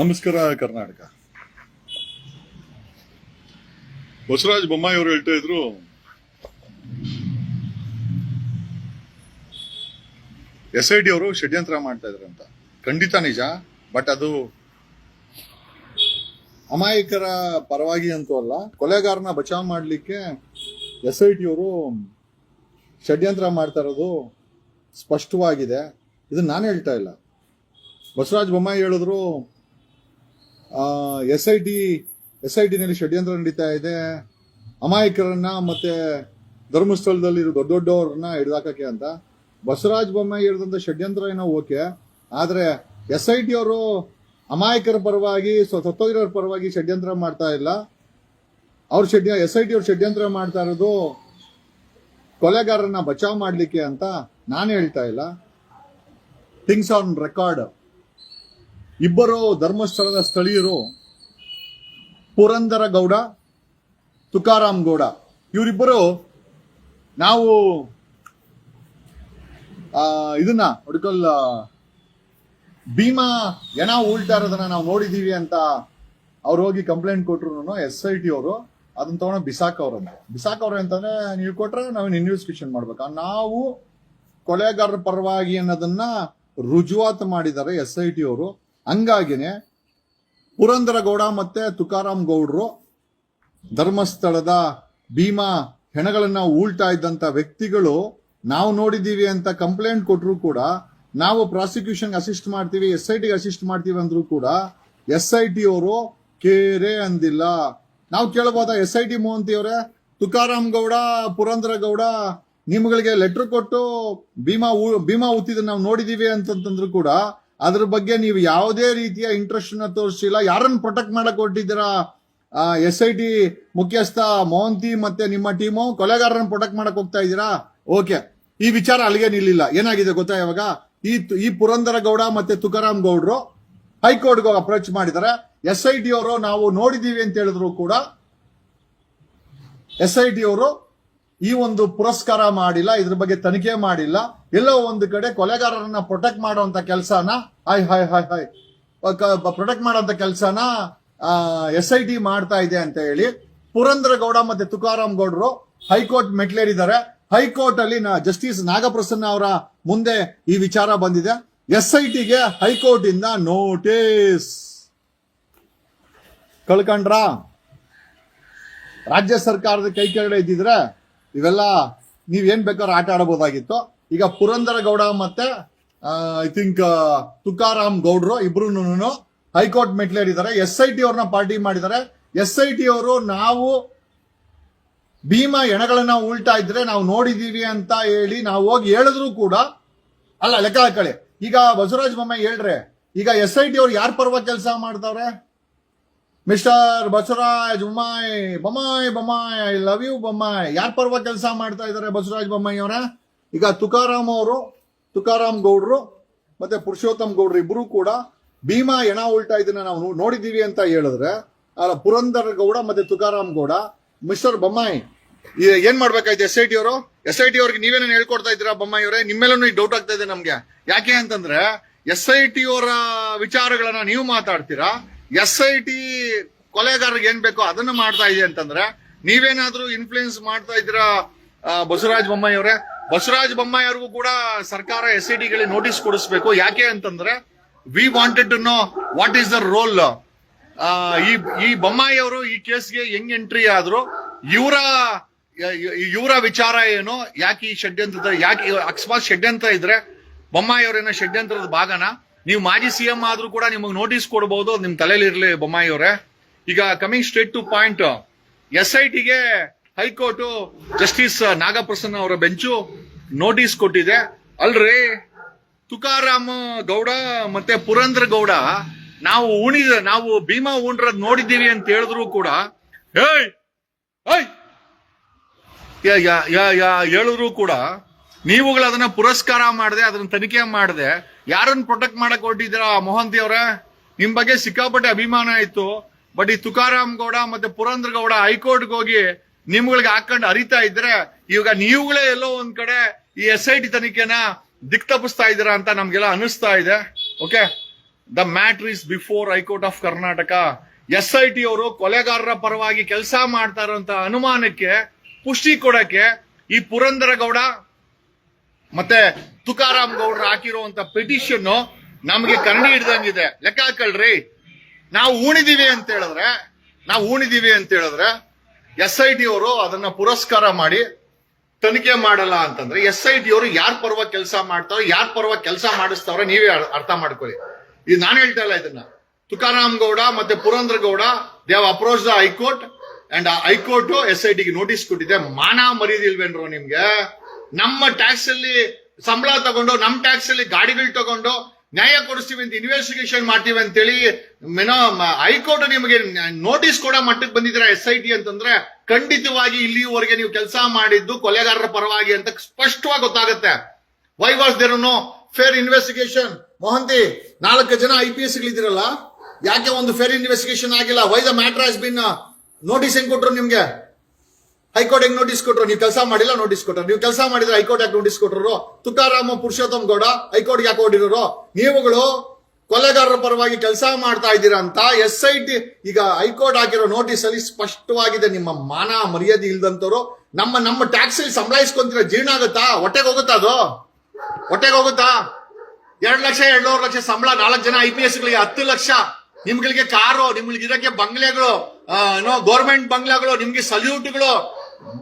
ನಮಸ್ಕಾರ, ಕರ್ನಾಟಕ. ಬಸವರಾಜ ಬೊಮ್ಮಾಯಿ ಅವರು ಹೇಳ್ತಾ ಇದ್ರು, ಎಸ್ ಐ ಡಿ ಅವರು ಷಡ್ಯಂತ್ರ ಮಾಡ್ತಾ ಇದ್ರು ಅಂತ. ಖಂಡಿತ ನಿಜ, ಬಟ್ ಅದು ಅಮಾಯಕರ ಪರವಾಗಿ ಅಂತೂ ಅಲ್ಲ, ಕೊಲೆಗಾರನ ಬಚಾವ್ ಮಾಡಲಿಕ್ಕೆ ಎಸ್ ಐ ಟಿ ಅವರು ಷಡ್ಯಂತ್ರ ಮಾಡ್ತಾ ಇರೋದು ಸ್ಪಷ್ಟವಾಗಿದೆ. ಇದನ್ನ ನಾನು ಹೇಳ್ತಾ ಇಲ್ಲ. ಬಸವರಾಜ ಬೊಮ್ಮಾಯಿ ಹೇಳಿದ್ರು S I T S I ಟಿನಲ್ಲಿ ಷಡ್ಯಂತ್ರ ನಡೀತಾ ಇದೆ. ಅಮಾಯಕರನ್ನ ಮತ್ತೆ ಧರ್ಮಸ್ಥಳದಲ್ಲಿ ದೊಡ್ಡ ದೊಡ್ಡವ್ರನ್ನ ಹಿಡಿದಾಕಕ್ಕೆ ಅಂತ. ಬಸವರಾಜ ಬೊಮ್ಮಾಯಿ ಹಿಡಿದಂತ ಷಡ್ಯಂತ್ರ ಏನೋ ಓಕೆ. ಆದ್ರೆ ಎಸ್ ಐ ಟಿ ಅವರು ಅಮಾಯಕರ ಪರವಾಗಿ ಸತ್ತೋಗಿರೋರ ಪರವಾಗಿ ಷಡ್ಯಂತ್ರ ಮಾಡ್ತಾ ಇಲ್ಲ. ಅವ್ರ ಷಡ್ಯ ಎಸ್ ಐ ಟಿ ಅವ್ರು ಷಡ್ಯಂತ್ರ ಮಾಡ್ತಾ ಇರೋದು ಕೊಲೆಗಾರರನ್ನ ಬಚಾವ್ ಮಾಡ್ಲಿಕ್ಕೆ ಅಂತ ನಾನು ಹೇಳ್ತಾ ಇಲ್ಲ. ಥಿಂಗ್ಸ್ ಆನ್ ರೆಕಾರ್ಡ್ ಇಬ್ಬರು ಧರ್ಮಸ್ಥಳದ ಸ್ಥಳೀಯರು ಪುರಂದರ ಗೌಡ ತುಕಾರಾಮ್ ಗೌಡ. ಇವರಿಬ್ಬರು ನಾವು ಇದನ್ನ ಹುಡುಕಲ್ ಭೀಮಾ ಎಣ ಉಲ್ಟಾ ಇರೋದನ್ನ ನಾವು ನೋಡಿದೀವಿ ಅಂತ ಅವ್ರು ಹೋಗಿ ಕಂಪ್ಲೇಂಟ್ ಕೊಟ್ರು ಎಸ್ ಐ ಟಿ ಅವರು. ಅದನ್ನ ತಗೊಂಡು ಬಿಸಾಕ್ ಅವ್ರಂತ ಬಿಸಾಕ್ ಅವ್ರೆ ಅಂತಂದ್ರೆ ನೀವು ಕೊಟ್ರೆ ನಾವು ಇನ್ವೆಸ್ಟಿಗೇಷನ್ ಮಾಡ್ಬೇಕು. ನಾವು ಕೊಲೆಗಾರರ ಪರವಾಗಿ ಅನ್ನೋದನ್ನ ರುಜುವಾತು ಮಾಡಿದ್ದಾರೆ ಎಸ್ ಐ ಟಿ ಅವರು. ಹಂಗಾಗಿನೇ ಪುರಂದರಗೌಡ ಮತ್ತೆ ತುಕಾರಾಮ್ ಗೌಡ್ರು ಧರ್ಮಸ್ಥಳದ ಭೀಮಾ ಹೆಣಗಳನ್ನು ಉಳ್ತಾ ಇದ್ದಂತ ವ್ಯಕ್ತಿಗಳು ನಾವು ನೋಡಿದೀವಿ ಅಂತ ಕಂಪ್ಲೇಂಟ್ ಕೊಟ್ಟರು ಕೂಡ ನಾವು ಪ್ರಾಸಿಕ್ಯೂಷನ್ ಅಸಿಸ್ಟ್ ಮಾಡ್ತೀವಿ ಎಸ್ ಐ ಟಿಗೆ ಅಸಿಸ್ಟ್ ಮಾಡ್ತೀವಿ ಅಂದ್ರೂ ಕೂಡ ಎಸ್ ಐ ಟಿ ಅವರು ಕೇರೆ ಅಂದಿಲ್ಲ. ನಾವು ಕೇಳಬಹುದಾ ಎಸ್ ಐ ಟಿ ಮೋಹಂತಿ ಅವರೇ? ತುಕಾರಾಮ್ ಗೌಡ, ಪುರಂದರ ಗೌಡ ನಿಮ್ಗಳಿಗೆ ಲೆಟರ್ ಕೊಟ್ಟು ಭೀಮಾ ಭೀಮಾ ಉತ್ತಿದ ನಾವು ನೋಡಿದೀವಿ ಅಂತಂತಂದ್ರು ಕೂಡ ಅದ್ರ ಬಗ್ಗೆ ನೀವು ಯಾವುದೇ ರೀತಿಯ ಇಂಟ್ರೆಸ್ಟ್ನ ತೋರಿಸಿಲ್ಲ. ಯಾರನ್ನು ಪ್ರೊಟೆಕ್ಟ್ ಮಾಡಕ್ ಹೊರಟಿದ್ದೀರಾ? ಎಸ್ ಐ ಟಿ ಮುಖ್ಯಸ್ಥ ಮೋಹಂತಿ ಮತ್ತೆ ನಿಮ್ಮ ಟೀಮು ಕೊಲೆಗಾರರನ್ನು ಪ್ರೊಟೆಕ್ಟ್ ಮಾಡಕ್ ಹೋಗ್ತಾ ಇದ್ದೀರಾ? ಓಕೆ ಈ ವಿಚಾರ ಅಲ್ಲಿಗೆ ನಿಲ್ಲಿಲ್ಲ. ಏನಾಗಿದೆ ಗೊತ್ತಾ ಇವಾಗ? ಈ ಈ ಪುರಂದರ ಗೌಡ ಮತ್ತೆ ತುಕಾರಾಮ್ ಗೌಡ್ರು ಹೈಕೋರ್ಟ್ಗೆ ಅಪ್ರೋಚ್ ಮಾಡಿದ್ದಾರೆ. ಎಸ್ ಐ ಟಿ ಅವರು ನಾವು ನೋಡಿದೀವಿ ಅಂತ ಹೇಳಿದ್ರು ಕೂಡ ಎಸ್ ಐ ಟಿ ಅವರು ಈ ಒಂದು ಪುರಸ್ಕಾರ ಮಾಡಿಲ್ಲ, ಇದ್ರ ಬಗ್ಗೆ ತನಿಖೆ ಮಾಡಿಲ್ಲ. ಎಲ್ಲೋ ಒಂದು ಕಡೆ ಕೊಲೆಗಾರರನ್ನ ಪ್ರೊಟೆಕ್ಟ್ ಮಾಡುವಂತ ಕೆಲಸನ, hi hi hi hi protect ಮಾಡುವಂತ ಕೆಲಸನ ಎಸ್ ಐ ಟಿ ಮಾಡ್ತಾ ಇದೆ ಅಂತ ಹೇಳಿ ಪುರಂದ್ರಗೌಡ ಮತ್ತೆ ತುಕಾರಾಮ್ ಗೌಡರು ಹೈಕೋರ್ಟ್ ಮೆಟ್ಲೇರಿದ್ದಾರೆ ಹೈಕೋರ್ಟ್ ಅಲ್ಲಿ ಜಸ್ಟಿಸ್ ನಾಗಪ್ರಸನ್ನ ಅವರ ಮುಂದೆ ಈ ವಿಚಾರ ಬಂದಿದೆ. ಎಸ್ ಐ ಟಿಗೆ ಹೈಕೋರ್ಟ್ ಇಂದ ನೋಟಿಸ್. ಕಳ್ಕೊಂಡ್ರಾ? ರಾಜ್ಯ ಸರ್ಕಾರದ ಕೈ ಕೆಳಗಡೆ ಇದ್ದಿದ್ರೆ ಇವೆಲ್ಲ ನೀವ್ ಏನ್ ಬೇಕಾದ್ರೂ ಆಟ ಆಡಬಹುದಾಗಿತ್ತು. ಈಗ ಪುರಂದರ ಗೌಡ ಮತ್ತೆ ಐ ಥಿಂಕ್ ತುಕಾರಾಮ್ ಗೌಡ್ರು ಇಬ್ರು ಹೈಕೋರ್ಟ್ ಮೆಟ್ಲೇರಿದ್ದಾರೆ ಎಸ್ ಐ ಟಿ ಅವ್ರನ್ನ ಪಾರ್ಟಿ ಮಾಡಿದ್ದಾರೆ. ಎಸ್ ಐ ಟಿ ಅವರು ನಾವು ಭೀಮಾ ಎಣಗಳನ್ನ ಉಲ್ಟಾ ಇದ್ರೆ ನಾವು ನೋಡಿದೀವಿ ಅಂತ ಹೇಳಿ ನಾವು ಹೋಗಿ ಹೇಳಿದ್ರು ಕೂಡ, ಅಲ್ಲ, ಲೆಕ್ಕ ಹಾಕೊಳ್ಳಿ. ಈಗ ಬಸವರಾಜ ಬೊಮ್ಮೆ ಹೇಳ್ರೆ ಈಗ ಎಸ್ ಐ ಟಿ ಅವ್ರು ಯಾರ ಪರವಾಗಿ ಕೆಲಸ ಮಾಡ್ತಾವ್ರೆ mister Basavaraj Bommai Bommai Bommai I love you Bommai. ಯಾರ ಪರ್ವ ಕೆಲಸ ಮಾಡ್ತಾ ಇದ್ದಾರೆ ಬಸವರಾಜ್ ಬೊಮ್ಮಾಯಿ ಅವರ? ಈಗ ತುಕಾರಾಮ್ ಅವರು, ತುಕಾರಾಮ್ ಗೌಡ್ರು, ಮತ್ತೆ ಪುರುಷೋತ್ತಮ್ ಗೌಡ್ರು ಇಬ್ಬರು ಕೂಡ ಭೀಮಾ ಎಣ ಉಲ್ಟಾ ಇದನ್ನ ನಾವು ನೋಡಿದ್ದೀವಿ ಅಂತ ಹೇಳಿದ್ರೆ, ಅಲ್ಲ, ಪುರಂದರ ಗೌಡ ಮತ್ತೆ ತುಕಾರಾಮ್ ಗೌಡ, ಮಿಸ್ಟರ್ ಬೊಮ್ಮಾಯಿ ಏನ್ ಮಾಡ್ಬೇಕಾಯ್ತು ಎಸ್ ಐ ಟಿ ಅವರು? ಎಸ್ ಐ ಟಿ ಅವ್ರಿಗೆ ನೀವೇನೇನು ಹೇಳ್ಕೊಡ್ತಾ ಇದ್ದೀರಾ ಬೊಮ್ಮಾಯಿ ಅವರೇ? ನಿಮ್ಮೆಲ್ಲೂ ಡೌಟ್ ಆಗ್ತಾ ಇದೆ ನಮ್ಗೆ. ಯಾಕೆ ಅಂತಂದ್ರೆ, ಎಸ್ ಐ ಟಿ ಅವರ ವಿಚಾರಗಳನ್ನ ನೀವು ಮಾತಾಡ್ತೀರಾ? ಎಸ್ ಐ ಟಿ ಕೊಲೆಗಾರರಿಗೆ ಏನ್ ಬೇಕೋ ಅದನ್ನ ಮಾಡ್ತಾ ಇದೆ ಅಂತಂದ್ರೆ ನೀವೇನಾದ್ರೂ ಇನ್ಫ್ಲೂಯೆನ್ಸ್ ಮಾಡ್ತಾ ಇದ್ದೀರಾ ಆ, ಬಸವರಾಜ ಬೊಮ್ಮಾಯಿ ಅವರೇ? ಬಸವರಾಜ ಬೊಮ್ಮಾಯಿ ಅವ್ರಿಗೂ ಕೂಡ ಸರ್ಕಾರ ಎಸ್ ಐ ಟಿಗಳಿಗೆ ನೋಟಿಸ್ ಕೊಡಿಸ್ಬೇಕು. ಯಾಕೆ ಅಂತಂದ್ರೆ we wanted to know what is the role ಈ ಈ ಬೊಮ್ಮಾಯಿ ಅವರು ಈ ಕೇಸ್ಗೆ ಹೆಂಗ್ ಎಂಟ್ರಿ ಆದ್ರು ಇವರ ಇವರ ವಿಚಾರ ಏನು ಯಾಕೆ ಈ ಷಡ್ಯಂತ್ರ ಯಾಕೆ ಅಕಸ್ಮಾತ್ ಷಡ್ಯಂತ್ರ ಇದ್ರೆ ಬೊಮ್ಮಾಯಿ ಅವರೇನೋ ಷಡ್ಯಂತ್ರದ ಭಾಗನ? ನೀವು ಮಾಜಿ ಸಿಎಂ ಆದ್ರೂ ಕೂಡ ನಿಮಗೆ ನೋಟಿಸ್ ಕೊಡಬಹುದು ನಿಮ್ ತಲೆಯಲ್ಲಿ ಇರಲಿ ಬೊಮ್ಮಾಯಿ ಅವರೇ. ಈಗ coming straight to point S I ಟಿಗೆ ಹೈಕೋರ್ಟ್ ಜಸ್ಟಿಸ್ ನಾಗಪ್ರಸನ್ನ ಅವರ ಬೆಂಚು ನೋಟಿಸ್ ಕೊಟ್ಟಿದೆ. ಅಲ್ರಿ, ತುಕಾರಾಮ್ ಗೌಡ ಮತ್ತೆ ಪುರಂದ್ರ ಗೌಡ, ನಾವು ಉಣಿದ, ನಾವು ಭೀಮಾ ಉಂಡ್ರದ್ ನೋಡಿದ್ದೀವಿ ಅಂತ ಹೇಳಿದ್ರು ಕೂಡ ಹೇಳಿದ್ರು ಕೂಡ ನೀವುಗಳು ಅದನ್ನ ಪುರಸ್ಕಾರ ಮಾಡಿದೆ, ಅದನ್ನ ತನಿಖೆ ಮಾಡಿದೆ. ಯಾರನ್ನ ಪ್ರೊಟೆಕ್ಟ್ ಮಾಡಕ್ ಹೊರಟಿದ್ದೀರಾ ಮೋಹಂತಿ ಅವರೇ? ನಿಮ್ ಬಗ್ಗೆ ಸಿಕ್ಕಾಪಟ್ಟೆ ಅಭಿಮಾನ ಇತ್ತು ಬಟ್ ಈ ತುಕಾರಾಮ್ ಗೌಡ ಮತ್ತೆ ಪುರಂದ್ರ ಗೌಡ ಹೈಕೋರ್ಟ್ ಹೋಗಿ ನಿಮ್ಗಳಿಗೆ ಹಾಕೊಂಡು ಅರಿತಾ ಇದ್ರೆ, ಇವಾಗ ನೀವುಗಳೇ ಎಲ್ಲೋ ಒಂದ್ ಕಡೆ ಈ ಎಸ್ ಐ ಟಿ ತನಿಖೆನ ದಿಕ್ ತಪ್ಪಿಸ್ತಾ ಇದ್ದೀರಾ ಅಂತ ನಮ್ಗೆಲ್ಲ ಅನಿಸ್ತಾ ಇದೆ. Okay the matter is before high court of Karnataka S I T ಅವರು ಕೊಲೆಗಾರರ ಪರವಾಗಿ ಕೆಲಸ ಮಾಡ್ತಾ ಇರುವಂತ ಅನುಮಾನಕ್ಕೆ, ಪುಷ್ಟಿ ಕೊಡಕ್ಕೆ ಈ ಪುರಂದರ ಗೌಡ ಮತ್ತೆ ತುಕಾರಾಮ್ ಗೌಡ್ರು ಹಾಕಿರುವಂತ ಪಿಟಿಷನ್ ನಮ್ಗೆ ಕನ್ನಡಿ ಹಿಡ್ದಂಗಿದೆ. ಲೆಕ್ಕ ಹಾಕಳ್ರಿ. ನಾವು ಉಣಿದೀವಿ ಅಂತ ಹೇಳಿದ್ರೆ, ನಾವು ಉಣಿದೀವಿ ಅಂತ ಹೇಳಿದ್ರೆ ಎಸ್ ಐ ಟಿ ಅವರು ಅದನ್ನ ಪುರಸ್ಕಾರ ಮಾಡಿ ತನಿಖೆ ಮಾಡಲ್ಲ ಅಂತಂದ್ರೆ ಎಸ್ ಐ ಟಿ ಅವರು ಯಾರ ಪರವಾಗಿ ಕೆಲಸ ಮಾಡ್ತಾರೋ, ಯಾರ ಪರವಾಗಿ ಕೆಲಸ ಮಾಡಿಸ್ತಾವ್ರೆ ನೀವೇ ಅರ್- ಅರ್ಥ ಮಾಡ್ಕೊಳ್ಳಿ. ಇದು ನಾನು ಹೇಳ್ತಾ ಇಲ್ಲ ಇದನ್ನ. ತುಕಾರಾಮ್ ಗೌಡ ಮತ್ತೆ Purandra Gowda they've approach the high court and high court S I ಟಿಗೆ ನೋಟಿಸ್ ಕೊಟ್ಟಿದೆ. ಮಾನ ಮರಿದಿಲ್ವೇನ್ರೋ ನಿಮ್ಗೆ? ನಮ್ಮ ಟ್ಯಾಕ್ಸ್ ಅಲ್ಲಿ ಸಂಬಳ ತಗೊಂಡು, ನಮ್ಮ ಟ್ಯಾಕ್ಸ್ ಅಲ್ಲಿ ಗಾಡಿಗಳು ತಗೊಂಡು ನ್ಯಾಯ ಕೊಡಿಸ್ತೀವಿ ಅಂತ ಇನ್ವೆಸ್ಟಿಗೇಷನ್ ಮಾಡ್ತೀವಿ ಅಂತೇಳಿ ಏನೋ ಹೈಕೋರ್ಟ್ ನಿಮಗೆ ನೋಟಿಸ್ ಕೂಡ ಮಟ್ಟಕ್ಕೆ ಬಂದಿದ್ದೀರಾ ಎಸ್ ಐ ಟಿ ಅಂತಂದ್ರೆ ಖಂಡಿತವಾಗಿ ಇಲ್ಲಿಯವರೆಗೆ ನೀವು ಕೆಲಸ ಮಾಡಿದ್ದು ಕೊಲೆಗಾರರ ಪರವಾಗಿ ಅಂತ ಸ್ಪಷ್ಟವಾಗಿ ಗೊತ್ತಾಗುತ್ತೆ. Why was there no fair investigation Mohanty, ನಾಲ್ಕು ಜನ ಐ ಪಿ ಎಸ್ ಯಾಕೆ ಒಂದು ಫೇರ್ ಇನ್ವೆಸ್ಟಿಗೇಷನ್ ಆಗಿಲ್ಲ? Why the matter been notice ಹೆಂಗ್ ಕೊಟ್ರು ನಿಮ್ಗೆ? ಹೈಕೋರ್ಟ್ ಹೆಂಗ್ ನೋಟಿಸ್ ಕೊಟ್ರು? ನೀವು ಕೆಲಸ ಮಾಡಿಲ್ಲ ನೋಟಿಸ್ ಕೊಟ್ರು. ನೀವು ಕೆಲಸ ಮಾಡಿದ್ರೆ ಹೈಕೋರ್ಟ್ ಯಾಕೆ ನೋಟಿಸ್ ಕೊಟ್ರು? ತುಕಾರಾಮ ಪುರುಷೋತ್ತಮ ಗೌಡ ಹೈಕೋರ್ಟ್ ಯಾಕೆ ಹೊಡಿರೋರು ನೀವುಗಳು ಕೊಲೆಗಾರರ ಪರವಾಗಿ ಕೆಲಸ ಮಾಡ್ತಾ ಇದ್ದೀರಾ ಅಂತ ಎಸ್ ಐ ಟಿ ಈಗ ಹೈಕೋರ್ಟ್ ಹಾಕಿರೋ ನೋಟಿಸ್ ಅಲ್ಲಿ ಸ್ಪಷ್ಟವಾಗಿದೆ. ನಿಮ್ಮ ಮಾನ ಮರ್ಯಾದೆ ಇಲ್ದಂತವ್ರು ನಮ್ಮ ನಮ್ಮ ಟ್ಯಾಕ್ಸ್ ಅಲ್ಲಿ ಸಂಭಾಯಿಸ್ಕೊಂತೀರ ಜೀರ್ಣ ಆಗುತ್ತಾ? ಹೊಟ್ಟೆಗೆ ಹೋಗುತ್ತಾ ಅದು? ಹೊಟ್ಟೆಗೆ ಹೋಗುತ್ತಾ? ಎರಡು ಲಕ್ಷ ಎರಡೂವರೆ ಲಕ್ಷ ಸಂಬಳ, ನಾಲ್ಕು ಜನ ಐ ಪಿ ಎಸ್ ಗಳಿಗೆ ಹತ್ತು ಲಕ್ಷ. ನಿಮ್ಗಳಿಗೆ ಕಾರು ನಿಮ್ಗಳಿಗೆ ಇದಕ್ಕೆ ಬಂಗ್ಲೆಗಳು ಏನೋ ಗೌರ್ಮೆಂಟ್ ಬಂಗ್ಲೆಗಳು, ನಿಮ್ಗೆ ಸಲ್ಯೂಟ್ಗಳು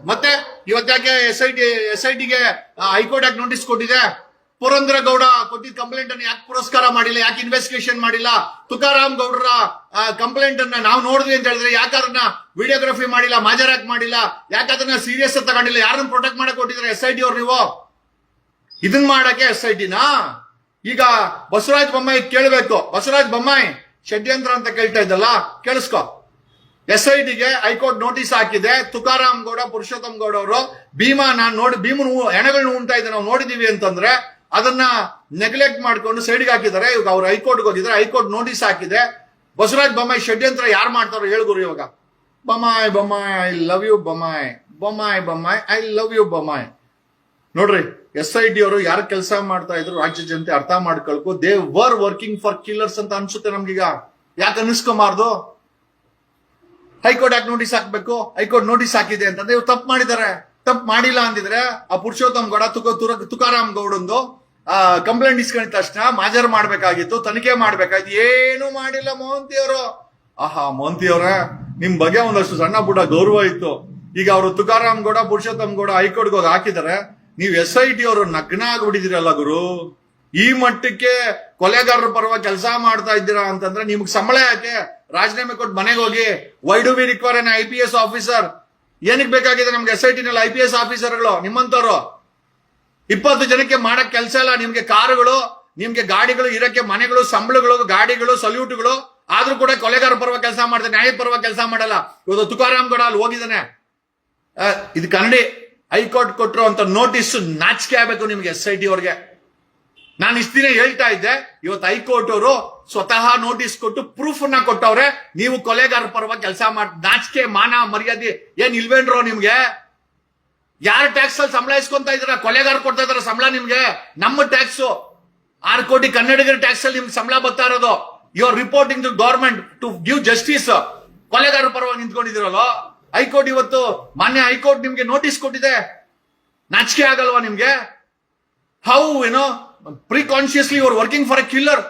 ಮತ್ತೆ ಇವತ್ತಾಕೆ S I T S I ಟಿಗೆ ಹೈಕೋರ್ಟ್ ಯಾಕೆ ನೋಟಿಸ್ ಕೊಟ್ಟಿದೆ? ಪುರಂದ್ರ ಗೌಡ ಕೊಟ್ಟಿದ್ದ ಕಂಪ್ಲೇಂಟ್ ಅನ್ನು ಯಾಕೆ ಪುರಸ್ಕಾರ ಮಾಡಿಲ್ಲ, ಯಾಕೆ ಇನ್ವೆಸ್ಟಿಗೇಷನ್ ಮಾಡಿಲ್ಲ? ತುಕಾರಾಮ್ ಗೌಡರ ಕಂಪ್ಲೇಂಟ್ ಅನ್ನ ನಾವು ನೋಡಿದ್ವಿ ಅಂತ ಹೇಳಿದ್ರೆ ಯಾಕೆ ಅದನ್ನ ವಿಡಿಯೋಗ್ರಫಿ ಮಾಡಿಲ್ಲ, ಮಾಜರಾಕ್ ಮಾಡಿಲ್ಲ? ಯಾಕೆ ಅದನ್ನ ಸೀರಿಯಸ್ ತಗೊಂಡಿಲ್ಲ? ಯಾರನ್ನ ಪ್ರೊಟೆಕ್ಟ್ ಮಾಡಕ್ ಕೊಟ್ಟಿದ್ರೆ ಎಸ್ ಐ ಟಿ ಅವ್ರು ನೀವು? ಇದನ್ ಮಾಡಕ್ಕೆ ಎಸ್ ಐ ಟಿನ ಈಗ ಬಸವರಾಜ್ ಬೊಮ್ಮಾಯಿ ಕೇಳಬೇಕು. ಬಸವರಾಜ್ ಬೊಮ್ಮಾಯಿ ಷಡ್ಯಂತ್ರ ಅಂತ ಕೇಳ್ತಾ ಇದ್ದಲ್ಲ, ಕೇಳಿಸ್ಕೊ. ಎಸ್ ಐ ಟಿಗೆ ಹೈಕೋರ್ಟ್ ನೋಟಿಸ್ ಹಾಕಿದೆ. ತುಕಾರಾಮ್ ಗೌಡ, ಪುರುಷೋತ್ತಮ್ ಗೌಡ ಅವರು ಭೀಮಾ, ನಾನು ನೋಡಿ ಭೀಮನ್ ಹೆಣಗಳನ್ನ ಉಂಟಾ ಇದೆ ನಾವು ನೋಡಿದೀವಿ ಅಂತಂದ್ರೆ ಅದನ್ನ ನೆಗ್ಲೆಕ್ಟ್ ಮಾಡ್ಕೊಂಡು ಸೈಡ್ಗೆ ಹಾಕಿದ್ದಾರೆ. ಇವಾಗ ಅವ್ರು ಹೈಕೋರ್ಟ್ಗೆ ಹೋಗಿದ್ದಾರೆ. ಹೈಕೋರ್ಟ್ ನೋಟಿಸ್ ಹಾಕಿದೆ. ಬಸವರಾಜ್ ಬೊಮ್ಮಾಯಿ ಷಡ್ಯಂತ್ರ ಯಾರು ಮಾಡ್ತಾರೋ ಹೇಳ್ಗುರು ಇವಾಗ. Bommai Bommai I love you Bommai. Bommai Bommai I love you Bommai. ನೋಡ್ರಿ ಎಸ್ ಐ ಡಿ ಅವರು ಯಾರು ಕೆಲಸ ಮಾಡ್ತಾ ಇದ್ರು ರಾಜ್ಯ ಜನತೆ ಅರ್ಥ ಮಾಡ್ಕೊಳ್ಕು they were working for killers ಅಂತ ಅನ್ಸುತ್ತೆ ನಮ್ಗೀಗ. ಯಾಕೆ ಅನಿಸ್ಕೊಂಬಾರ್ದು ಹೈಕೋರ್ಟ್ ಯಾಕೆ ನೋಟಿಸ್ ಹಾಕ್ಬೇಕು? ಹೈಕೋರ್ಟ್ ನೋಟಿಸ್ ಹಾಕಿದೆ ಅಂತಂದ್ರೆ ಇವ್ರು ತಪ್ಪು ಮಾಡಿದ್ದಾರೆ ತಪ್ಪು ಮಾಡಿಲ್ಲ ಅಂದಿದ್ರೆ ಆ ಪುರುಷೋತ್ತಮ್ ಗೌಡ, ತುಕ ತುಕಾರಾಮ್ ಗೌಡಂದು ಕಂಪ್ಲೇಂಟ್ ಇಸ್ಕೊಂಡಿದ ತಕ್ಷಣ ಮಾಜರ್ ಮಾಡ್ಬೇಕಾಗಿತ್ತು, ತನಿಖೆ ಮಾಡ್ಬೇಕಾಗಿತ್ತು. ಏನು ಮಾಡಿಲ್ಲ ಮೋಹಂತಿ ಅವರು. ಆಹಾ, ಮೋಹಂತಿ ಅವರ, ನಿಮ್ ಬಗ್ಗೆ ಒಂದಷ್ಟು ಸಣ್ಣ ಪುಟ್ಟ ಗೌರವ ಇತ್ತು. ಈಗ ಅವರು ತುಕಾರಾಮ್ ಗೌಡ, ಪುರುಷೋತ್ತಮ್ ಗೌಡ ಹೈಕೋರ್ಟ್ಗೆ ಹೋಗಿ ಹಾಕಿದ್ದಾರೆ ನೀವು ಎಸ್ ಐ ಟಿ ಅವರು ನಗ್ನ ಆಗ್ಬಿಟ್ಟಿದ್ದೀರಲ್ಲ ಗುರು. ಈ ಮಟ್ಟಕ್ಕೆ ಕೊಲೆಗಾರರ ಪರವಾಗಿ ಕೆಲಸ ಮಾಡ್ತಾ ಇದ್ದೀರಾ ಅಂತಂದ್ರೆ ನಿಮ್ಗೆ ಸಂಬಳ ಯಾಕೆ? ರಾಜೀನಾಮೆ ಕೊಟ್ಟು ಮನೆಗೆ ಹೋಗಿ, why do we require N I P S officer ಏನಕ್ಕೆ ಬೇಕಾಗಿದೆ ನಮ್ಗೆ ಎಸ್ ಐ ಟಿ ನಲ್ಲಿ ಐ ಪಿ ಎಸ್ ಆಫೀಸರ್ಗಳು, ನಿಮ್ಮಂತವ್ರು? ಇಪ್ಪತ್ತು ಜನಕ್ಕೆ ಮಾಡಕ್ ಕೆಲಸ ಇಲ್ಲ, ನಿಮ್ಗೆ ಕಾರುಗಳು, ನಿಮ್ಗೆ ಗಾಡಿಗಳು, ಇರಕ್ಕೆ ಮನೆಗಳು, ಸಂಬಳಗಳು, ಗಾಡಿಗಳು, ಸಲ್ಯೂಟ್ಗಳು, ಆದ್ರೂ ಕೂಡ ಕೊಲೆಗಾರ ಪರ್ವ ಕೆಲಸ ಮಾಡ್ತಾರೆ ನ್ಯಾಯ ಪರ್ವ ಕೆಲಸ ಮಾಡಲ್ಲ. ಇವತ್ತು ತುಕಾರಾಮ್ ಗೌಡ ಅಲ್ಲಿ ಹೋಗಿದ್ದಾನೆ. ಇದು ಕನ್ನಡಿ ಹೈಕೋರ್ಟ್ ಕೊಟ್ಟಿರೋ ಅಂತ ನೋಟಿಸ್ ನಾಚಿಕೆ ಆಗ್ಬೇಕು ನಿಮ್ಗೆ ಎಸ್ ಐ ಟಿ ಅವ್ರಿಗೆ. ನಾನು ಇಷ್ಟ ದಿನ ಹೇಳ್ತಾ ಇದ್ದೆ, ಇವತ್ತು ಹೈಕೋರ್ಟ್ ಅವರು ಸ್ವತಃ ನೋಟಿಸ್ ಕೊಟ್ಟು ಪ್ರೂಫ್ನ ಕೊಟ್ಟವ್ರೆ, ನೀವು ಕೊಲೆಗಾರ ಪರವಾಗಿ ಕೆಲಸ ಮಾಡ್, ನಾಚಿಕೆ, ಮಾನ, ಮರ್ಯಾದೆ ಏನ್ ಇಲ್ವೇನ್ರೋ ನಿಮ್ಗೆ? ಯಾರ ಟ್ಯಾಕ್ಸ್ ಅಲ್ಲಿ ಸಂಬಳ ಇಸ್ಕೊಂತ ಇದ್ರ ಕೊಲೆಗಾರ ಕೊಡ್ತಾ ಇದಾರ ಸಂಬಳ ನಿಮ್ಗೆ? ನಮ್ಮ ಟ್ಯಾಕ್ಸ್ ಆರು ಕೋಟಿ ಕನ್ನಡಿಗರ ಟ್ಯಾಕ್ಸ್ ಅಲ್ಲಿ ನಿಮ್ಗೆ ಸಂಬಳ ಬರ್ತಾ ಇರೋದು. You are reporting to government to give justice ಕೊಲೆಗಾರ ಪರವಾಗಿ ನಿಂತ್ಕೊಂಡಿದಿರಲ್ಲ ಹೈಕೋರ್ಟ್ ಇವತ್ತು ಮಾನ್ಯ ಹೈಕೋರ್ಟ್ ನಿಮ್ಗೆ ನೋಟಿಸ್ ಕೊಟ್ಟಿದೆ. ನಾಚಿಕೆ ಆಗಲ್ವಾ ನಿಮ್ಗೆ? ಹೌ ಏನೋ preconsciously your working for a killer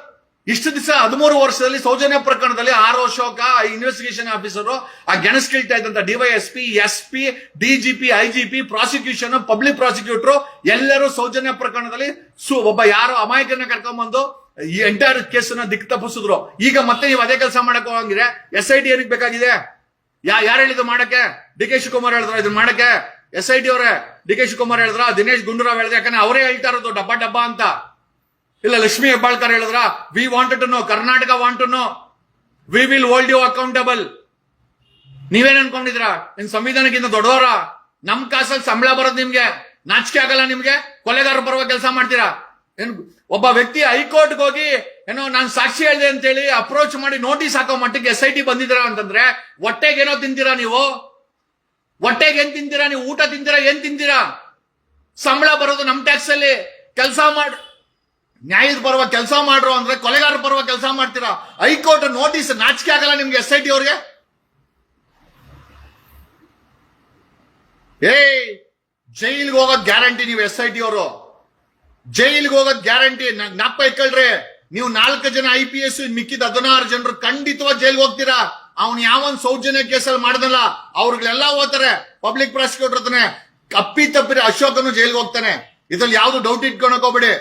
ಇಷ್ಟು ದಿವಸ ಹದಿಮೂರು ವರ್ಷದಲ್ಲಿ ಸೌಜನ್ಯ ಪ್ರಕರಣದಲ್ಲಿ ಆರ್ ಅಶೋಕ ಇನ್ವೆಸ್ಟಿಗೇಷನ್ ಆಫೀಸರು ಆ ಗೆಣಸ್ ಕೇಳ್ತಾ ಇದ್ದಂತ DYSP S P DGP IGP prosecution public prosecutor ಎಲ್ಲರೂ ಸೌಜನ್ಯ ಪ್ರಕರಣದಲ್ಲಿ ಒಬ್ಬ ಯಾರು ಅಮಾಯಕನ ಕರ್ಕೊಂಡ್ಬಂದು ಈ ಎಂಟೈರ್ ಕೇಸನ್ನ ದಿಕ್ ತಪ್ಪಿಸಿದ್ರು. ಈಗ ಮತ್ತೆ ನೀವು ಅದೇ ಕೆಲಸ ಮಾಡಕ್ ಹೋಗಂಗಿದ್ರೆ ಎಸ್ ಐ ಟಿ ಏನಕ್ಕೆ ಬೇಕಾಗಿದೆ? ಯಾ, ಯಾರು ಹೇಳಿದ್ರು ಮಾಡಕ್ಕೆ? ಡಿ ಕೆ ಶಿವಕುಮಾರ್ ಹೇಳಿದ್ರು ಇದನ್ನ ಮಾಡಕ್ಕೆ? ಎಸ್ ಐ ಟಿ ಅವರೇ ಡಿ ಕೆ ಶಿವಕುಮಾರ್ ಹೇಳಿದ್ರ, ದಿನೇಶ್ ಗುಂಡೂರಾವ್ ಹೇಳಿದ್ರೆ, ಯಾಕಂದ್ರೆ ಅವರೇ ಹೇಳ್ತಾ ಇರೋದು ಡಬ್ಬ ಡಬ್ಬ ಅಂತ. ಇಲ್ಲ, ಲಕ್ಷ್ಮಿ ಹೆಬ್ಬಾಳ್ಕರ್ ಹೇಳಿದ್ರ we wanted to know Karnataka want to know we will hold you accountable ನೀವೇನ್ ಅನ್ಕೊಂಡಿದ್ರ ನಿಮ್ ಸಂವಿಧಾನಕ್ಕಿಂತ ದೊಡ್ಡವರ? ನಮ್ ಕಾಸಲ್ಲಿ ಸಂಬಳ ಬರೋದು ನಿಮ್ಗೆ? ನಾಚಿಕೆ ಆಗಲ್ಲ ನಿಮ್ಗೆ? ಕೊಲೆಗಾರರು ಬರುವ ಕೆಲಸ ಮಾಡ್ತೀರಾ? ಏನ್, ಒಬ್ಬ ವ್ಯಕ್ತಿ ಹೈಕೋರ್ಟ್ಗೆ ಹೋಗಿ, ಏನೋ ನಾನು ಸಾಕ್ಷಿ ಹೇಳಿದೆ ಅಂತೇಳಿ ಅಪ್ರೋಚ್ ಮಾಡಿ ನೋಟಿಸ್ ಹಾಕೋ ಮಟ್ಟಿಗೆ ಎಸ್ ಐ ಟಿ ಬಂದಿದ್ದೀರಾ ಅಂತಂದ್ರೆ ಹೊಟ್ಟೆಗೆ ಏನೋ ತಿಂತೀರಾ ನೀವು? ಹೊಟ್ಟೆಗೆ ಏನ್ ತಿಂತೀರಾ ನೀವು ಊಟ ತಿಂತೀರಾ ಏನ್ ತಿಂತೀರಾ ಸಂಬಳ ಬರೋದು ನಮ್ ಟ್ಯಾಕ್ಸ್ ಅಲ್ಲಿ ಕೆಲಸ ಮಾಡಿ, ನ್ಯಾಯದ ಬರುವ ಕೆಲಸ ಮಾಡ್ರು ಅಂದ್ರೆ ಕೊಲೆಗಾರರ ಬರುವ ಕೆಲಸ ಮಾಡ್ತೀರಾ? ಹೈಕೋರ್ಟ್ ನೋಟಿಸ್ ನಾಚಿಕೆ ಆಗಲ್ಲ ನಿಮ್ಗೆ ಎಸ್ ಐ ಟಿ ಅವ್ರಿಗೆ? ಏಯ್, ಜೈಲ್ಗೆ ಹೋಗೋದ್ ಗ್ಯಾರಂಟಿ ನೀವು ಎಸ್ ಐ ಟಿ ಅವರು. ಜೈಲ್ಗೆ ಹೋಗೋದ್ ಗ್ಯಾರಂಟಿ. ಜ್ಞಾಪ ಇಟ್ಕೊಳ್ರಿ. ನೀವು ನಾಲ್ಕು ಜನ ಐ ಪಿ ಎಸ್ ಮಿಕ್ಕಿದ ಹದಿನಾರು ಜನರು ಖಂಡಿತವಾಗಿ ಜೈಲ್ಗೆ ಹೋಗ್ತೀರಾ? ಅವ್ನು ಯಾವನ್ ಸೌಜನ್ಯ ಕೇಸಲ್ಲಿ ಮಾಡ್ದಲ್ಲ ಅವ್ರಿಗೆಲ್ಲ ಹೋಗ್ತಾರೆ ಪಬ್ಲಿಕ್ ಪ್ರಾಸಿಕ್ಯೂಟರ್ ಹತ್ರನೆ ಕಪ್ಪಿ ತಪ್ಪಿರಿ ಅಶೋಕನು ಜೈಲ್ಗೆ ಹೋಗ್ತಾನೆ. ಇದ್ರಲ್ಲಿ ಯಾವ್ದು ಡೌಟ್ ಇಟ್ಕೊಳಕ್ ಹೋಗ್ಬೇಡಿ.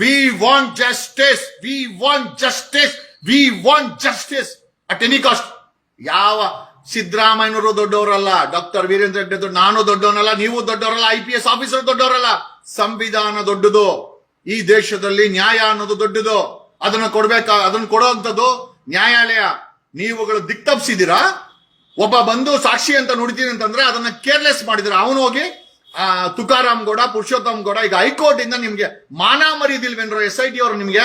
We want justice we want justice we want justice at any cost ಯಾವ ಸಿದ್ದರಾಮಯ್ಯನವರು ದೊಡ್ಡವರಲ್ಲ, ಡಾಕ್ಟರ್ ವೀರೇಂದ್ರ ಹೆಗ್ಡೆ ದೊಡ್ಡ ನಾನು ದೊಡ್ಡವನಲ್ಲ, ನೀವು ದೊಡ್ಡವರಲ್ಲ ಐ ಪಿ ಎಸ್ ಆಫೀಸರ್ ದೊಡ್ಡವರಲ್ಲ. ಸಂವಿಧಾನ ದೊಡ್ಡದು. ಈ ದೇಶದಲ್ಲಿ ನ್ಯಾಯ ಅನ್ನೋದು ದೊಡ್ಡದು. ಅದನ್ನ ಕೊಡ್ಬೇಕಾ ಅದನ್ನ ಕೊಡುವಂಥದ್ದು ನ್ಯಾಯಾಲಯ. ನೀವುಗಳು ದಿಕ್ತಪ್ಸಿದ್ದೀರಾ? ಒಬ್ಬ ಬಂದು ಸಾಕ್ಷಿ ಅಂತ ನುಡಿತೀನಿ ಅಂತಂದ್ರೆ ಅದನ್ನ ಕೇರ್ಲೆಸ್ ಮಾಡಿದ್ರ ಅವನು ಹೋಗಿ ಆ, ತುಕಾರಾಮ್ ಗೌಡ ಪುರುಷೋತ್ತಮ್ ಗೌಡ ಈಗ ಹೈಕೋರ್ಟ್ ಇಂದ ನಿಮ್ಗೆ ಮಾನ ಮರಿದಿಲ್ವೇನ್ರೋ ಎಸ್ ಐ ಟಿ ಅವರು ನಿಮ್ಗೆ?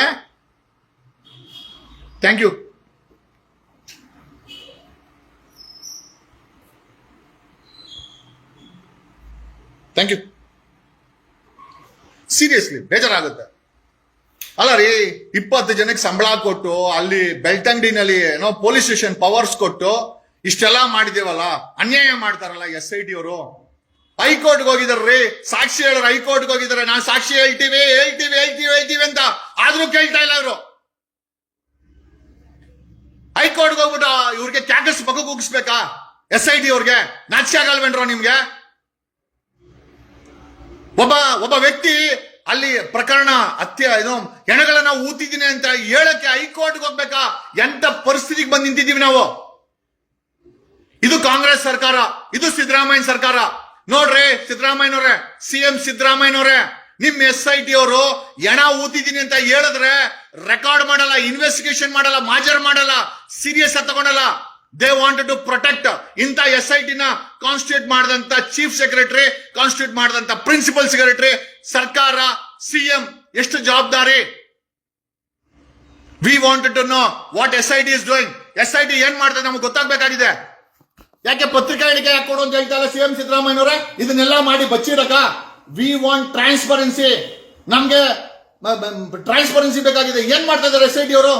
Thank you thank you seriously ಬೇಜಾರಾಗುತ್ತೆ. ಅಲ್ಲ ರೀ, ಇಪ್ಪತ್ತು ಜನಕ್ಕೆ ಸಂಬಳ ಕೊಟ್ಟು, ಅಲ್ಲಿ ಬೆಳ್ತಂಗಡಿನಲ್ಲಿ ಏನೋ ಪೊಲೀಸ್ ಸ್ಟೇಷನ್ ಪವರ್ಸ್ ಕೊಟ್ಟು, ಇಷ್ಟೆಲ್ಲ ಮಾಡಿದೇವಲ್ಲ ಅನ್ಯಾಯ ಮಾಡ್ತಾರಲ್ಲ ಎಸ್ ಐ ಟಿ ಅವರು. ಹೈಕೋರ್ಟ್ಗೆ ಹೋಗಿದಾರ್ರಿ ಸಾಕ್ಷಿ ಹೇಳೋರು ಹೈಕೋರ್ಟ್ಗೆ ಹೋಗಿದಾರೆ ನಾನು ಸಾಕ್ಷಿ ಹೇಳ್ತೀವಿ ಹೇಳ್ತೀವಿ ಹೇಳ್ತೀವಿ ಹೇಳ್ತೀವಿ ಅಂತ ಆದ್ರೂ ಕೇಳ್ತಾ ಇಲ್ಲ ಅವರು ಹೈಕೋರ್ಟ್ಗೆ ಹೋಗ್ಬಿಟ್ಟು, ಇವ್ರಿಗೆ ಕ್ಯಾಕಸ್ ಮಗು ಕೂಗಿಸ್ಬೇಕಾ ಎಸ್ ಐ ಟಿ ಅವ್ರಿಗೆ ನಾಚಿಕೆ ಆಗಲ್ವೇನ್ರೋ ನಿಮ್ಗೆ? ಒಬ್ಬ ಒಬ್ಬ ವ್ಯಕ್ತಿ ಅಲ್ಲಿ ಪ್ರಕರಣ ಅತ್ಯ ಇದು ಹೆಣಗಳನ್ನ ಊತಿದ್ದೀನಿ ಅಂತ ಹೇಳಕ್ಕೆ ಹೈಕೋರ್ಟ್ಗೆ ಹೋಗ್ಬೇಕಾ? ಎಂತ ಪರಿಸ್ಥಿತಿಗೆ ಬಂದು ನಿಂತಿದ್ದೀವಿ ನಾವು? ಇದು ಕಾಂಗ್ರೆಸ್ ಸರ್ಕಾರ, ಇದು ಸಿದ್ದರಾಮಯ್ಯ ಸರ್ಕಾರ. ನೋಡ್ರಿ, ಸಿದ್ದರಾಮಯ್ಯನವ್ರೆ, ಸಿ ಎಂ ಸಿದ್ದರಾಮಯ್ಯನವ್ರೆ, ನಿಮ್ ಎಸ್ ಐ ಟಿ ಅವರು ಎಣ ಊತಿದ್ದೀನಿ ಅಂತ ಹೇಳಿದ್ರೆ ರೆಕಾರ್ಡ್ ಮಾಡಲ್ಲ ಇನ್ವೆಸ್ಟಿಗೇಷನ್ ಮಾಡಲ್ಲ, ಮಾಜರ್ ಮಾಡಲ್ಲ ಸೀರಿಯಸ್ ತಗೊಂಡಲ್ಲ. ದೇ ವಾಂಟ್ ಟು ಪ್ರೊಟೆಕ್ಟ್ ಇಂಥ ಎಸ್ ಐ ಟಿನ ಕಾನ್ಸ್ಟಿಟ್ಯೂಟ್ ಮಾಡಿದಂತ ಚೀಫ್ ಸೆಕ್ರೆಟರಿ ಕಾನ್ಸ್ಟಿಟ್ಯೂಟ್ ಮಾಡಿದಂತ ಪ್ರಿನ್ಸಿಪಲ್ ಸೆಕ್ರೆಟರಿ ಸರ್ಕಾರ ಸಿಎಂ ಎಷ್ಟು ಜವಾಬ್ದಾರಿ? We want to know what S I T is doing S I T ಏನ್ ಮಾಡ್ತದೆ ನಮ್ಗೆ ಗೊತ್ತಾಗಬೇಕಾಗಿದೆ. ಯಾಕೆ ಪತ್ರಿಕಾ ಹೇಳಿಕೆ ಯಾಕೆ ಕೊಡು ಅಂತ ಹೇಳ್ತಾ ಇಲ್ಲ ಸಿಎಂ ಸಿದ್ದರಾಮಯ್ಯನವರೇ ಇದನ್ನೆಲ್ಲ ಮಾಡಿ ಬಚ್ಚಿಡಕ. ವಿ ವಾಂಟ್ ಟ್ರಾನ್ಸ್ಪರೆನ್ಸಿ ನಮ್ಗೆ ಟ್ರಾನ್ಸ್ಪರೆನ್ಸಿ ಬೇಕಾಗಿದೆ. ಏನ್ ಮಾಡ್ತಾ ಇದಾರೆ ಎಸ್ ಐ ಟಿ ಅವರು?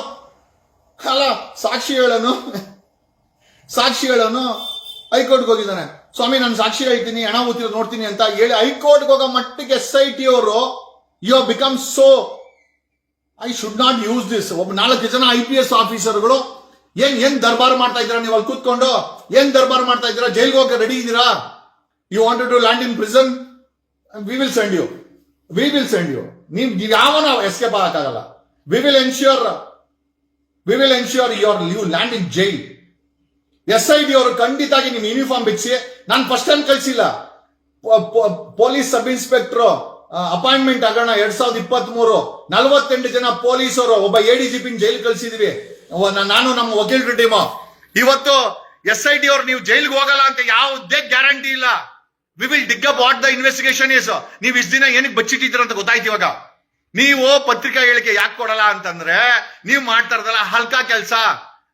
ಅಲ್ಲ, ಸಾಕ್ಷಿ ಹೇಳೋನು. ಸಾಕ್ಷಿ ಹೇಳೋನು ಹೈಕೋರ್ಟ್ಗೆ ಹೋಗಿದ್ದಾನೆ. ಸ್ವಾಮಿ, ನಾನು ಸಾಕ್ಷಿ ಹೇಳ್ತೀನಿ ಹಣ ಊತಿರೋದು ನೋಡ್ತೀನಿ ಅಂತ ಹೇಳಿ ಹೈಕೋರ್ಟ್ಗೆ ಹೋಗೋ ಮಟ್ಟಿಗೆ ಎಸ್ ಐ ಟಿ ಅವರು you become so I should not use this ಒಬ್ಬ ನಾಲ್ಕು ಜನ ಐ ಪಿ ಎಸ್ ಆಫೀಸರ್ಗಳು, ಏನ್ ಏನ್ ದರ್ಬಾರ್ ಮಾಡ್ತಾ ಇದ್ದೀರಾ? ನೀವು ಅಲ್ಲಿ ಕೂತ್ಕೊಂಡು ಏನ್ ದರ್ಬಾರ್ ಮಾಡ್ತಾ ಇದ್ದೀರಾ? ಜೈಲ್ಗೆ ಹೋಗಕ್ಕೆ ರೆಡಿ ಇದ್ದೀರಾ? You want to land in prison we will send you we will send you ನೀವು ಯಾವನ escape ಆಗಕ್ಕಾಗಲ್ಲ. We will ensure we will ensure your you land in jail S I D ಅವರು ಖಂಡಿತಾಗಿ ಯೂನಿಫಾರ್ಮ್ ಬಿಚ್ಚಿ ನಾನು first time ಕಳಿಸಿಲ್ಲ. Police sub inspector appointment ಆಗೋಣ ಎರಡ್ ಸಾವಿರದ ಇಪ್ಪತ್ತ್ ಮೂರು ನಲವತ್ತೆಂಟು ಜನ ಪೊಲೀಸರು ಒಬ್ಬ A D G P jail ಕಳಿಸಿದ್ವಿ. ನಾನು ನಮ್ಮ ವಕೀಲ್ ಟೀಮ್ ಇವತ್ತು ಎಸ್ ಐ ಟಿ ಅವ್ರು ನೀವು ಜೈಲ್ಗೆ ಹೋಗಲ್ಲ ಅಂತ ಯಾವುದೇ ಗ್ಯಾರಂಟಿ ಇಲ್ಲ. We will dig up what the investigation is ನೀವು ಇಷ್ಟ ದಿನ ಏನಕ್ಕೆ ಬಚ್ಚಿಟ್ಟಿದ್ದೀರ ಅಂತ ಗೊತ್ತಾಯ್ತು ಇವಾಗ. ನೀವು ಪತ್ರಿಕಾ ಹೇಳಿಕೆ ಯಾಕೆ ಕೊಡಲ್ಲ ಅಂತಂದ್ರೆ, ನೀವು ಮಾಡ್ತಾ ಇರೋದಲ್ಲ ಹಲ್ಕಾ ಕೆಲಸ.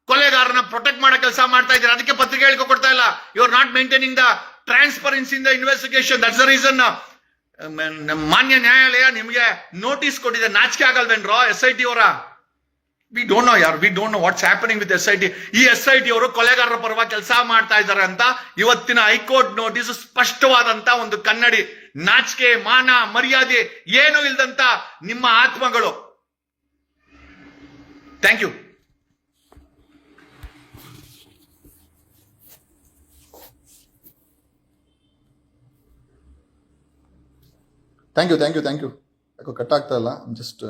ಕೊಲೆಗಾರನ ಪ್ರೊಟೆಕ್ಟ್ ಮಾಡೋ ಕೆಲಸ ಮಾಡ್ತಾ ಇದ್ದಾರೆ. ಅದಕ್ಕೆ ಪತ್ರಿಕೆ ಹೇಳಿಕೆ ಕೊಡ್ತಾ ಇಲ್ಲ. You are not maintaining the transparency in the investigation that's the reason ಮಾನ್ಯ ನ್ಯಾಯಾಲಯ ನಿಮಗೆ ನೋಟಿಸ್ ಕೊಟ್ಟಿದೆ. ನಾಚಿಕೆ ಆಗಲ್ವೇನ್ರೋ ಎಸ್ ಐ ಟಿ ಅವರ? ವಿ ಡೋಂಟ್ ನೋ ಯಾರು? We don't know what's happening with S I T ಈ ಎಸ್ ಐ ಟಿ ಅವರು ಕೊಲೆಗಾರರ ಪರವಾಗಿ ಕೆಲಸ ಮಾಡ್ತಾ ಇದ್ದಾರೆ ಅಂತ ಇವತ್ತಿನ ಹೈಕೋರ್ಟ್ ನೋಟಿಸ್ ಸ್ಪಷ್ಟವಾದಂತ ಒಂದು ಕನ್ನಡಿ, ನಾಚಿಕೆ, ಮಾನ, ಮರ್ಯಾದೆ ಏನು ಇಲ್ದಂತ ನಿಮ್ಮ ಆತ್ಮಗಳು. Thank you thank you thank you thank you ಯಾಕೋ ಕಟ್ ಆಗ್ತಾ ಇಲ್ಲ. ಜಸ್ಟ್